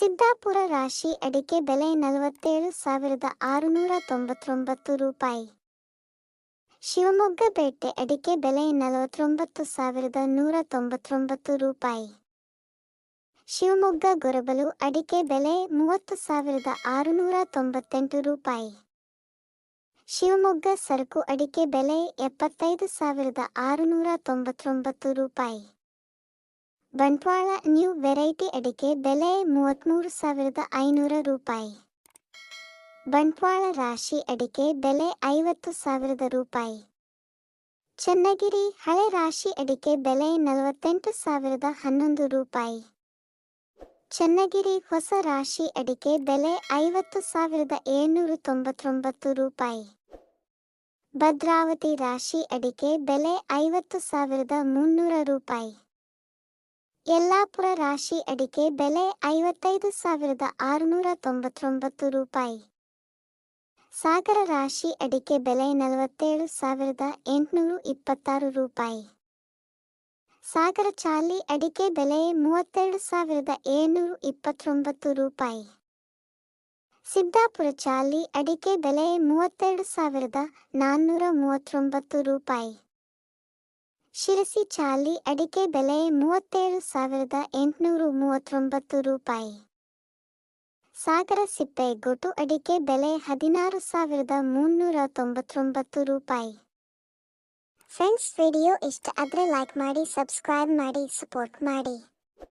ಸಿದ್ದಾಪುರ ರಾಶಿ ಅಡಿಕೆ ಬೆಲೆ ನಲವತ್ತೇಳು ಸಾವಿರದ ಆರುನೂರ ತೊಂಬತ್ತೊಂಬತ್ತು ರೂಪಾಯಿ. ಶಿವಮೊಗ್ಗ ಬೇಟೆ ಅಡಿಕೆ ಬೆಲೆ ನಲವತ್ತೊಂಬತ್ತು ಸಾವಿರದ ನೂರ ತೊಂಬತ್ತೊಂಬತ್ತು ರೂಪಾಯಿ. ಶಿವಮೊಗ್ಗ ಗೊರಬಲು ಅಡಿಕೆ ಬೆಲೆ ಮೂವತ್ತು ಸಾವಿರದ ಆರುನೂರ ತೊಂಬತ್ತೆಂಟು ರೂಪಾಯಿ. ಶಿವಮೊಗ್ಗ ಸರಕು ಅಡಿಕೆ ಬೆಲೆ ಎಪ್ಪತ್ತೈದು ಸಾವಿರದ ಆರುನೂರ ತೊಂಬತ್ತೊಂಬತ್ತು ರೂಪಾಯಿ. ಬಂಟ್ವಾಳ ನ್ಯೂ ವೆರೈಟಿ ಅಡಿಕೆ ಬೆಲೆ ಮೂವತ್ತ್ಮೂರು ಸಾವಿರದ ಐನೂರ ರೂಪಾಯಿ. ಬಂಟ್ವಾಳ ರಾಶಿ ಅಡಿಕೆ ಬೆಲೆ ಐವತ್ತು ಸಾವಿರದ ರೂಪಾಯಿ. ಚನ್ನಗಿರಿ ಹಳೆ ರಾಶಿ ಅಡಿಕೆ ಬೆಲೆ ನಲವತ್ತೆಂಟು ಸಾವಿರದ ಹನ್ನೊಂದು ರೂಪಾಯಿ. ಚನ್ನಗಿರಿ ಹೊಸ ರಾಶಿ ಅಡಿಕೆ ಬೆಲೆ ಐವತ್ತು ಸಾವಿರದ ಏಳ್ನೂರ ತೊಂಬತ್ತೊಂಬತ್ತು ರೂಪಾಯಿ. ಭದ್ರಾವತಿ ರಾಶಿ ಅಡಿಕೆ ಬೆಲೆ ಐವತ್ತು ಸಾವಿರದ ಮುನ್ನೂರ ರೂಪಾಯಿ. ಯಲ್ಲಾಪುರ ರಾಶಿ ಅಡಿಕೆ ಬೆಲೆ ಐವತ್ತೈದು ಸಾವಿರದ ಆರುನೂರ ತೊಂಬತ್ತೊಂಬತ್ತು ರೂಪಾಯಿ. ಸಾಗರ ರಾಶಿ ಅಡಿಕೆ ಬೆಲೆ ನಲವತ್ತೇಳು ಸಾವಿರದ ಎಂಟುನೂರ ಇಪ್ಪತ್ತಾರು ರೂಪಾಯಿ. ಸಾಗರ ಚಾಲಿ ಅಡಿಕೆ ಬೆಲೆ ಮೂವತ್ತೆರಡು ಸಾವಿರದ ಏಳ್ನೂರ ಇಪ್ಪತ್ತೊಂಬತ್ತು ರೂಪಾಯಿ. ಸಿದ್ದಾಪುರ ಚಾಲಿ ಅಡಿಕೆ ಬೆಲೆ ಮೂವತ್ತೆರಡು ಸಾವಿರದ ನಾನ್ನೂರ ಮೂವತ್ತೊಂಬತ್ತು ರೂಪಾಯಿ. ಶಿರಸಿ ಚಾಲಿ ಅಡಿಕೆ ಬೆಲೆ ಮೂವತ್ತೇಳು ಸಾವಿರದ ಎಂಟುನೂರ ಮೂವತ್ತೊಂಬತ್ತು ರೂಪಾಯಿ. ಸಾಗರ ಸಿಪ್ಪೆ ಗೊಟು ಅಡಿಕೆ ಬೆಲೆ ಹದಿನಾರು ಸಾವಿರದ ಮುನ್ನೂರ ತೊಂಬತ್ತೊಂಬತ್ತು ರೂಪಾಯಿ. ಫ್ರೆಂಡ್ಸ್, ವಿಡಿಯೋ ಇಷ್ಟ ಆದರೆ ಲೈಕ್ ಮಾಡಿ, ಸಬ್ಸ್ಕ್ರೈಬ್ ಮಾಡಿ, ಸಪೋರ್ಟ್ ಮಾಡಿ.